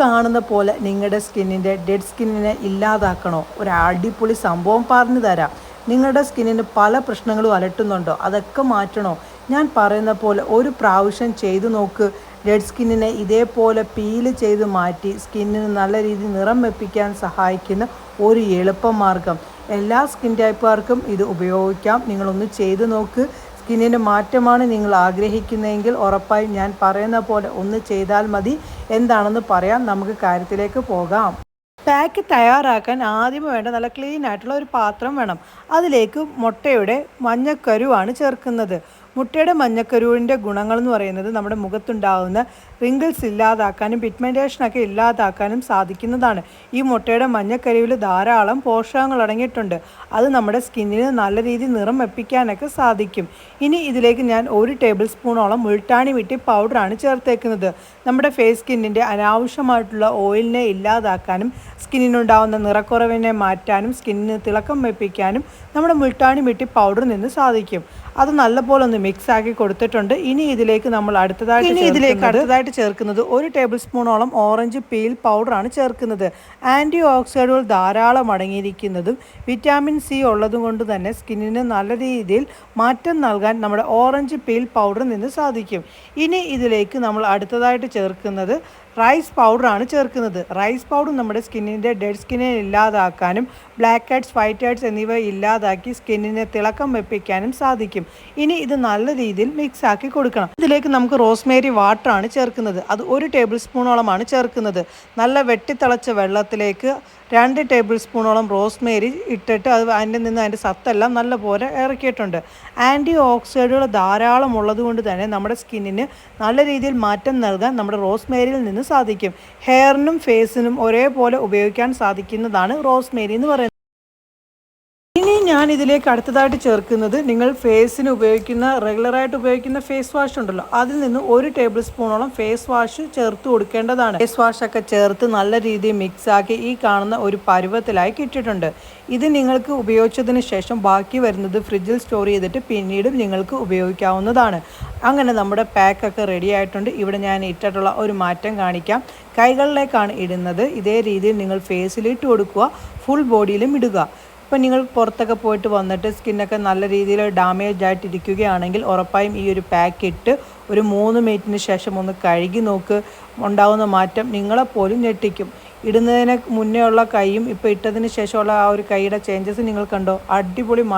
കാണുന്ന പോലെ നിങ്ങളുടെ സ്കിന്നിന്റെ ഡെഡ് സ്കിന്നിനെ ഇല്ലാതാക്കണോ? ഒരു അടിപൊളി സംഭവം പറഞ്ഞു തരാം. നിങ്ങളുടെ സ്കിന്നിന് പല പ്രശ്നങ്ങളും അലട്ടുന്നുണ്ടോ? അതൊക്കെ മാറ്റണോ? ഞാൻ പറയുന്ന പോലെ ഒരു പ്രാവശ്യം ചെയ്തു നോക്ക്. ഡെഡ് സ്കിന്നിനെ ഇതേപോലെ പീൽ ചെയ്ത് മാറ്റി സ്കിന്നിന് നല്ല രീതിയിൽ നിറം വെപ്പിക്കാൻ സഹായിക്കുന്ന ഒരു എളുപ്പമാർഗം എല്ലാ സ്കിൻ ടൈപ്പുകാർക്കും ഇത് ഉപയോഗിക്കാം. നിങ്ങളൊന്ന് ചെയ്തു നോക്ക്. സ്കിന്നിന് മാറ്റമാണ് നിങ്ങൾ ആഗ്രഹിക്കുന്നതെങ്കിൽ ഉറപ്പായും ഞാൻ പറയുന്ന പോലെ ഒന്ന് ചെയ്താൽ മതി. എന്താണെന്ന് പറയാം. നമുക്ക് കാര്യത്തിലേക്ക് പോകാം. പാക്ക് തയ്യാറാക്കാൻ ആദ്യം വേണ്ട നല്ല ക്ലീൻ ആയിട്ടുള്ള ഒരു പാത്രം വേണം. അതിലേക്ക് മുട്ടയുടെ മഞ്ഞക്കരുവാണ് ചേർക്കുന്നത്. മുട്ടയുടെ മഞ്ഞക്കരുവിന്റെ ഗുണങ്ങൾ എന്ന് പറയുന്നത് നമ്മുടെ മുഖത്തുണ്ടാകുന്ന റിങ്കിൾസ് ഇല്ലാതാക്കാനും പിഗ്മെന്റേഷനൊക്കെ ഇല്ലാതാക്കാനും സാധിക്കുന്നതാണ്. ഈ മുട്ടയുടെ മഞ്ഞക്കരുവിൽ ധാരാളം പോഷകങ്ങൾ അടങ്ങിയിട്ടുണ്ട്. അത് നമ്മുടെ സ്കിന്നിന് നല്ല രീതിയിൽ നിറം വെപ്പിക്കാനൊക്കെ സാധിക്കും. ഇനി ഇതിലേക്ക് ഞാൻ ഒരു ടേബിൾ സ്പൂണോളം മുൾട്ടാണി വിട്ടി പൗഡറാണ് ചേർത്തേക്കുന്നത്. നമ്മുടെ ഫേസ് സ്കിന്നിന്റെ അനാവശ്യമായിട്ടുള്ള ഓയിലിനെ ഇല്ലാതാക്കാനും സ്കിന്നിനുണ്ടാകുന്ന നിറക്കുറവിനെ മാറ്റാനും സ്കിന്നിന് തിളക്കം വെപ്പിക്കാനും നമ്മുടെ മുൾട്ടാണി വിട്ടി പൗഡർ നിന്ന് സാധിക്കും. അത് നല്ലപോലെ ഒന്ന് മിക്സ് ആക്കി കൊടുത്തിട്ടുണ്ട്. ഇനി ഇതിലേക്ക് നമ്മൾ അടുത്തതായിട്ട് ഇനി ഇതിലേക്ക് അടുത്തതായിട്ട് ചേർക്കുന്നത് ഒരു ടേബിൾ സ്പൂണോളം ഓറഞ്ച് പീൽ പൗഡറാണ് ചേർക്കുന്നത്. ആന്റി ഓക്സൈഡുകൾ ധാരാളം അടങ്ങിയിരിക്കുന്നതും വിറ്റാമിൻ സി ഉള്ളതും കൊണ്ട് തന്നെ സ്കിന്നിന് നല്ല രീതിയിൽ മാറ്റം നൽകാൻ നമ്മുടെ ഓറഞ്ച് പീൽ പൗഡർ നിന്ന് സാധിക്കും. ഇനി ഇതിലേക്ക് നമ്മൾ അടുത്തതായിട്ട് ചേർക്കുന്നത് റൈസ് പൗഡറാണ് ചേർക്കുന്നത്. റൈസ് പൗഡർ നമ്മുടെ സ്കിന്നിന്റെ ഡെഡ് സ്കിന്നിനെ ഇല്ലാതാക്കാനും ബ്ലാക്ക് ഹെഡ്സ് വൈറ്റ് ഹെഡ്സ് എന്നിവ ഇല്ലാതാക്കി സ്കിന്നിനെ തിളക്കം വെപ്പിക്കാനും സാധിക്കും. ഇനി ഇത് നല്ല രീതിയിൽ മിക്സ് ആക്കി കൊടുക്കണം. ഇതിലേക്ക് നമുക്ക് റോസ്മേരി വാട്ടറാണ് ചേർക്കുന്നത്. അത് ഒരു ടേബിൾ സ്പൂണോളമാണ് ചേർക്കുന്നത്. നല്ല വെട്ടിത്തിളച്ച വെള്ളത്തിലേക്ക് രണ്ട് ടേബിൾ സ്പൂണോളം റോസ്മേരി ഇട്ടിട്ട് അത് അതിന്റെ നിന്ന് അതിന്റെ സത്തെല്ലാം നല്ലപോലെ ഇറക്കിയിട്ടുണ്ട്. ആന്റി ഓക്സൈഡുകൾ ധാരാളം ഉള്ളതുകൊണ്ട് തന്നെ നമ്മുടെ സ്കിന്നിന് നല്ല രീതിയിൽ മാറ്റം നൽകാൻ നമ്മുടെ റോസ്മേരിയിൽ നിന്ന് സാധിക്കും. ഹെയറിനും ഫേസിനും ഒരേപോലെ ഉപയോഗിക്കാൻ സാധിക്കുന്നതാണ് റോസ്മേരി എന്ന് പറയുന്നത്. ഞാൻ ഇതിലേക്ക് അടുത്തതായിട്ട് ചേർക്കുന്നത് നിങ്ങൾ ഫേസിന് ഉപയോഗിക്കുന്ന റെഗുലറായിട്ട് ഉപയോഗിക്കുന്ന ഫേസ് വാഷ് ഉണ്ടല്ലോ. അതിൽ നിന്ന് ഒരു ടേബിൾ സ്പൂണോളം ഫേസ് വാഷ് ചേർത്ത് കൊടുക്കേണ്ടതാണ്. ഫേസ് വാഷ് ഒക്കെ ചേർത്ത് നല്ല രീതിയിൽ മിക്സാക്കി ഈ കാണുന്ന ഒരു പരുവത്തിലായി കിട്ടിയിട്ടുണ്ട്. ഇത് നിങ്ങൾക്ക് ഉപയോഗിച്ചതിന് ശേഷം ബാക്കി വരുന്നത് ഫ്രിഡ്ജിൽ സ്റ്റോർ ചെയ്തിട്ട് പിന്നീടും നിങ്ങൾക്ക് ഉപയോഗിക്കാവുന്നതാണ്. അങ്ങനെ നമ്മുടെ പാക്കൊക്കെ റെഡി ആയിട്ടുണ്ട്. ഇവിടെ ഞാൻ ഇട്ടിട്ടുള്ള ഒരു മാറ്റം കാണിക്കാം. കൈകളിലേക്കാണ് ഇടുന്നത്. ഇതേ രീതിയിൽ നിങ്ങൾ ഫേസിൽ ഇട്ട് കൊടുക്കുക. ഫുൾ ബോഡിയിലും ഇടുക. ഇപ്പം നിങ്ങൾ പുറത്തൊക്കെ പോയിട്ട് വന്നിട്ട് സ്കിന്നൊക്കെ നല്ല രീതിയിൽ ഡാമേജ് ആയിട്ട് ഇരിക്കുകയാണെങ്കിൽ ഉറപ്പായും ഈ ഒരു പാക്ക് ഇട്ട് ഒരു മൂന്ന് മിനിറ്റിന് ശേഷം ഒന്ന് കഴുകി നോക്ക്. ഉണ്ടാകുന്ന മാറ്റം നിങ്ങളെപ്പോലും ഞെട്ടിക്കും. ഇടുന്നതിന് മുന്നേ ഉള്ള കൈയും ഇപ്പോൾ ഇട്ടതിന് ശേഷമുള്ള ആ ഒരു കൈയുടെ ചേഞ്ചസ് നിങ്ങൾ കണ്ടോ? അടിപൊളി മാറ്റം.